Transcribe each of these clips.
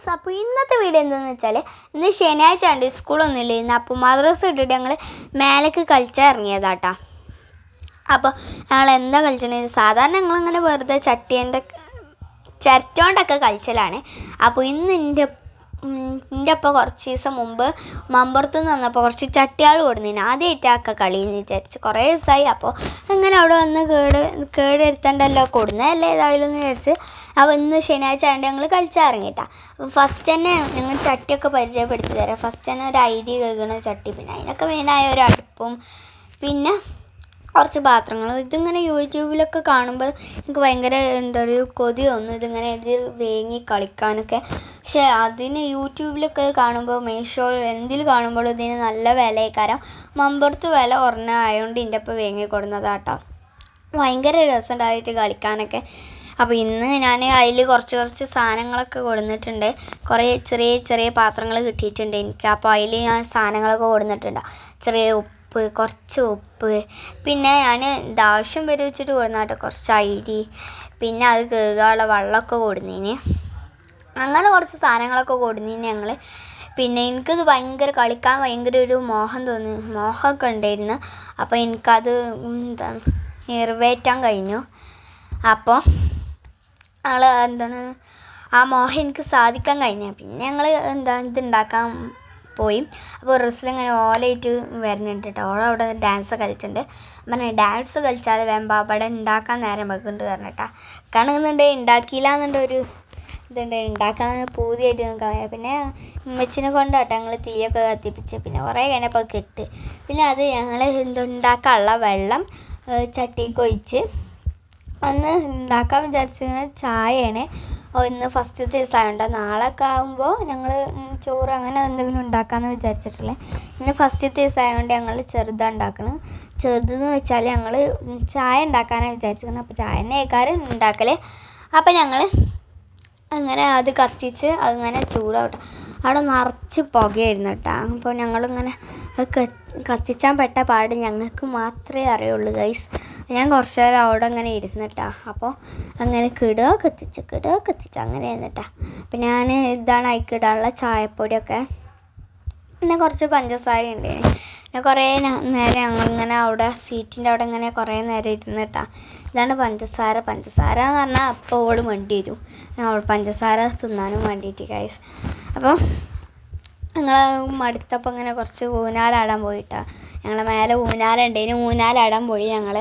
Guys അപ്പോൾ ഇന്നത്തെ video എന്താണെന്ന് വെച്ചാൽ ഇന്ന് ശനിയാഴ്ച ഉണ്ട് സ്കൂളൊന്നുമില്ല. ഇന്ന് അപ്പോൾ മദ്രസ് ഇട്ടിട്ട് ഞങ്ങൾ മേലേക്ക് കളിച്ചാൽ ഇറങ്ങിയതാട്ടാ. അപ്പോൾ ഞങ്ങൾ എന്താ കളിച്ചിട്ടുണ്ടെങ്കിൽ സാധാരണ ഞങ്ങളിങ്ങനെ വെറുതെ ചട്ടിയന്റെ ചരറ്റോണ്ടൊക്കെ കളിച്ചലാണ്. അപ്പോൾ ഇന്ന് എന്റെ എന്റെ അപ്പോൾ കുറച്ച് ദിവസം മുമ്പ് മമ്പുറത്ത് നിന്ന് വന്നപ്പോൾ കുറച്ച് ചട്ടിയാൾ കൊടുന്നിന്. ആദ്യമായിട്ടൊക്കെ കളി എന്ന് വിചാരിച്ച് കുറേ ദിവസമായി. അപ്പോൾ അങ്ങനെ അവിടെ വന്ന് കേട് കേടെടുത്തണ്ടല്ലോ കൊടുന്നതല്ലേ ഏതായാലും എന്ന് വിചാരിച്ച് അപ്പോൾ ഇന്ന് ശനിയാഴ്ച ആയതുകൊണ്ട് ഞങ്ങൾ കളിച്ചിറങ്ങിയിട്ടാ അപ്പോൾ ഫസ്റ്റ് തന്നെ ഞങ്ങൾ ചട്ടിയൊക്കെ പരിചയപ്പെടുത്തി തരാം. ഫസ്റ്റ് തന്നെ ഒരു ഐഡി കേൾക്കുന്ന ചട്ടി പിന്നെ അതിനൊക്കെ മെയിനായ ഒരു അടുപ്പും പിന്നെ കുറച്ച് പാത്രങ്ങൾ ഇതിങ്ങനെ യൂട്യൂബിലൊക്കെ കാണുമ്പോൾ എനിക്ക് ഭയങ്കര എന്താ ഒരു കൊതി തോന്നും. ഇതിങ്ങനെ ഇത് വേങ്ങി കളിക്കാനൊക്കെ. പക്ഷേ അതിന് യൂട്യൂബിലൊക്കെ കാണുമ്പോൾ മീഷോ എന്തിൽ കാണുമ്പോൾ ഇതിന് നല്ല വിലയേക്കാരം. മമ്പുറത്ത് വില കുറഞ്ഞ ആയതുകൊണ്ട് ഇതിന്റെ ഒപ്പം വേങ്ങി കൊടുന്നതാട്ടോ. ഭയങ്കര രസമുണ്ടായിട്ട് കളിക്കാനൊക്കെ. അപ്പോൾ ഇന്ന് ഞാൻ അതിൽ കുറച്ച് കുറച്ച് സാധനങ്ങളൊക്കെ കൊടുന്നിട്ടുണ്ട്. കുറേ ചെറിയ ചെറിയ പാത്രങ്ങൾ കിട്ടിയിട്ടുണ്ട് എനിക്ക്. അപ്പോൾ അതിൽ ഞാൻ സാധനങ്ങളൊക്കെ കൊടുന്നിട്ടുണ്ട്. ചെറിയ ഉപ്പ് കുറച്ച് ഉപ്പ്. പിന്നെ ഞാൻ ദാവശ്യം വരെ വെച്ചിട്ട് കൊടുന്നാട്ടോ കുറച്ച് അരി. പിന്നെ അത് കേൾക്കാനുള്ള വെള്ളമൊക്കെ കൊടുന്നതിന് അങ്ങനെ കുറച്ച് സാധനങ്ങളൊക്കെ കൊടുന്നതിന് ഞങ്ങൾ പിന്നെ എനിക്കത് ഭയങ്കര കളിക്കാൻ ഭയങ്കര ഒരു മോഹം തോന്നി. മോഹമൊക്കെ ഉണ്ടായിരുന്നു. അപ്പോൾ എനിക്കത് എന്താ നിറവേറ്റാൻ കഴിഞ്ഞു. അപ്പോൾ ഞങ്ങൾ എന്താണ് ആ മോഹം എനിക്ക് സാധിക്കാൻ കഴിഞ്ഞ. പിന്നെ ഞങ്ങൾ എന്താ ഇത് ഉണ്ടാക്കാൻ പോയി അപ്പോൾ റിസിലിങ്ങനെ ഓലയിട്ട് വരുന്നുണ്ട് കേട്ടോ ഓളെ അവിടെ ഡാൻസ് കളിച്ചിട്ടുണ്ട്. പറഞ്ഞ ഡാൻസ് കളിച്ചാൽ അവിടെ ഉണ്ടാക്കാൻ നേരം വെക്കുന്നുണ്ട് പറഞ്ഞിട്ടാ കണങ്ങുന്നുണ്ട് ഉണ്ടാക്കിയില്ല എന്നുണ്ട് ഒരു ഇതുണ്ട്. ഉണ്ടാക്കാൻ പൂതിയായിട്ട് നിൽക്കാൻ പിന്നെ ഉമ്മച്ചിനെ കൊണ്ടാട്ടോ ഞങ്ങൾ തീയൊക്കെ കത്തിപ്പിച്ച്. പിന്നെ കുറേ കഴിഞ്ഞപ്പോൾ കിട്ട്. പിന്നെ അത് ഞങ്ങൾ എന്തുണ്ടാക്കാനുള്ള വെള്ളം ചട്ടി ഒഴിച്ച് അന്ന് ഉണ്ടാക്കാൻ വിചാരിച്ചിരുന്നത് ചായയാണ്. ഇന്ന് ഫസ്റ്റ് ദിവസമായതുകൊണ്ട് നാളെയൊക്കെ ആകുമ്പോൾ ഞങ്ങൾ ചോറ് അങ്ങനെ എന്തെങ്കിലും ഉണ്ടാക്കാമെന്ന് വിചാരിച്ചിട്ടുള്ളത് ഇന്ന് ഫസ്റ്റ് ദിവസമായതുകൊണ്ട് ഞങ്ങൾ ചെറുതാണ് ഉണ്ടാക്കണം. ചെറുതെന്ന് വെച്ചാൽ ഞങ്ങൾ ചായ ഉണ്ടാക്കാനാണ് വിചാരിച്ചിരിക്കുന്നത് അപ്പോൾ ചായ തന്നെ ആൾക്കാരും ഉണ്ടാക്കൽ അപ്പോൾ ഞങ്ങൾ അങ്ങനെ അത് കത്തിച്ച് അങ്ങനെ ചൂടാവട്ടെ അവിടെ നിറച്ച് പുകയായിരുന്നു കേട്ടോ. അപ്പോൾ ഞങ്ങളിങ്ങനെ കത്തിച്ചാൻ പെട്ട പാട് ഞങ്ങൾക്ക് മാത്രമേ അറിയുള്ളൂ ഗൈസ് ഞാൻ കുറച്ച് നേരം അവിടെ അങ്ങനെ ഇരുന്നിട്ടാ. അപ്പോൾ അങ്ങനെ കിടുക കത്തിച്ച് കിടുക കത്തിച്ച് അങ്ങനെ ഇരുന്നിട്ടാ. അപ്പം ഞാൻ ഇതാണ് അയക്കിടാനുള്ള ചായപ്പൊടിയൊക്കെ. പിന്നെ കുറച്ച് പഞ്ചസാര ഉണ്ട് പിന്നെ കുറേ നേരം ഞങ്ങളിങ്ങനെ അവിടെ സീറ്റിന്റെ അവിടെ ഇങ്ങനെ കുറേ നേരം ഇരുന്നിട്ടാ. ഇതാണ് പഞ്ചസാര. പഞ്ചസാര എന്ന് പറഞ്ഞാൽ അപ്പോൾ ഓൾ വേണ്ടി വരും. അവൾ പഞ്ചസാര തിന്നാനും വേണ്ടിയിട്ട് ഗൈസ് അപ്പം ഞങ്ങൾ മടുത്തപ്പോൾ ഇങ്ങനെ കുറച്ച് ഊനാലാടാൻ പോയിട്ടാണ് ഞങ്ങളെ മേലെ ഊനാലുണ്ടേന് ഊനാലാടാൻ പോയി ഞങ്ങൾ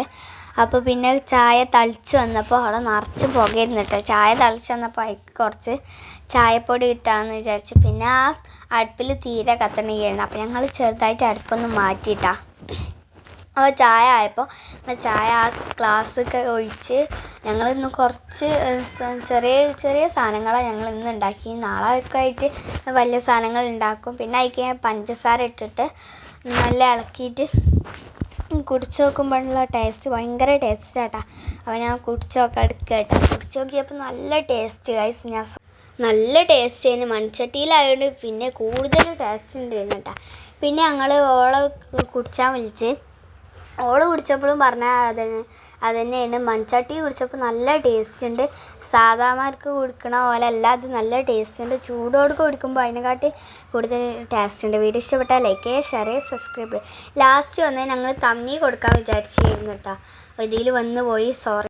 അപ്പോൾ പിന്നെ ചായ തളിച്ച് വന്നപ്പോൾ അവിടെ നിറച്ച് പുകയിരുന്നു കേട്ടോ ചായ തളിച്ച് വന്നപ്പോൾ അതിക്ക് കുറച്ച് ചായപ്പൊടി ഇട്ടാന്ന് വിചാരിച്ചു. പിന്നെ ആ അടുപ്പിൽ തീരെ കത്തണിയായിരുന്നു അപ്പോൾ ഞങ്ങൾ ചെറുതായിട്ട് അടുപ്പൊന്ന് മാറ്റിയിട്ടാ. അപ്പോൾ ചായ ആയപ്പോൾ ചായ ആ ഗ്ലാസ്സൊക്കെ ഒഴിച്ച് ഞങ്ങളിന്ന് കുറച്ച് ചെറിയ ചെറിയ സാധനങ്ങളാണ് ഞങ്ങൾ ഇന്ന് ഉണ്ടാക്കി. നാളെ ഒക്കെ ആയിട്ട് വലിയ സാധനങ്ങൾ ഉണ്ടാക്കും. പിന്നെ അതിക്ക് പഞ്ചസാര ഇട്ടിട്ട് നല്ല ഇളക്കിയിട്ട് കുടിച്ച് നോക്കുമ്പോഴുള്ള ടേസ്റ്റ് ഭയങ്കര ടേസ്റ്റ് ആട്ടാ. അപ്പോൾ ഞാൻ കുടിച്ച് നോക്കാൻ എടുക്കുക കേട്ടോ കുടിച്ച് നോക്കിയപ്പോൾ നല്ല ടേസ്റ്റ് ഗൈസ് ഞാൻ നല്ല ടേസ്റ്റ് ആയിരുന്നു. മൺചട്ടിയിലായതുകൊണ്ട് പിന്നെ കൂടുതൽ ടേസ്റ്റ് ഉണ്ടായിരുന്നു കേട്ടോ പിന്നെ ഞങ്ങൾ ഓളെ കുടിച്ചാൽ വിളിച്ച് ഓൾ കുടിച്ചപ്പോഴും പറഞ്ഞ അത് അത് തന്നെയാണ് മൺചട്ടി കുടിച്ചപ്പോൾ നല്ല ടേസ്റ്റ് ഉണ്ട് സാധാമാർക്ക് കുടിക്കണ പോലെ അല്ല അത് നല്ല ടേസ്റ്റ് ഉണ്ട് ചൂടോട് കുടിക്കുമ്പോൾ അതിനെക്കാട്ടി കൂടുതൽ ടേസ്റ്റ് ഉണ്ട് വീഡിയോ ഇഷ്ടപ്പെട്ടാൽ ലൈക്ക് ചെയ്യുക ഷെയർ ചെയ്യുക സബ്സ്ക്രൈബ് ചെയ്യുക ലാസ്റ്റ് വന്ന് ഞങ്ങൾ തമ്മി കൊടുക്കാൻ വിചാരിച്ചിരുന്നു കേട്ടോ ഇതിൽ വന്ന് പോയി സോറി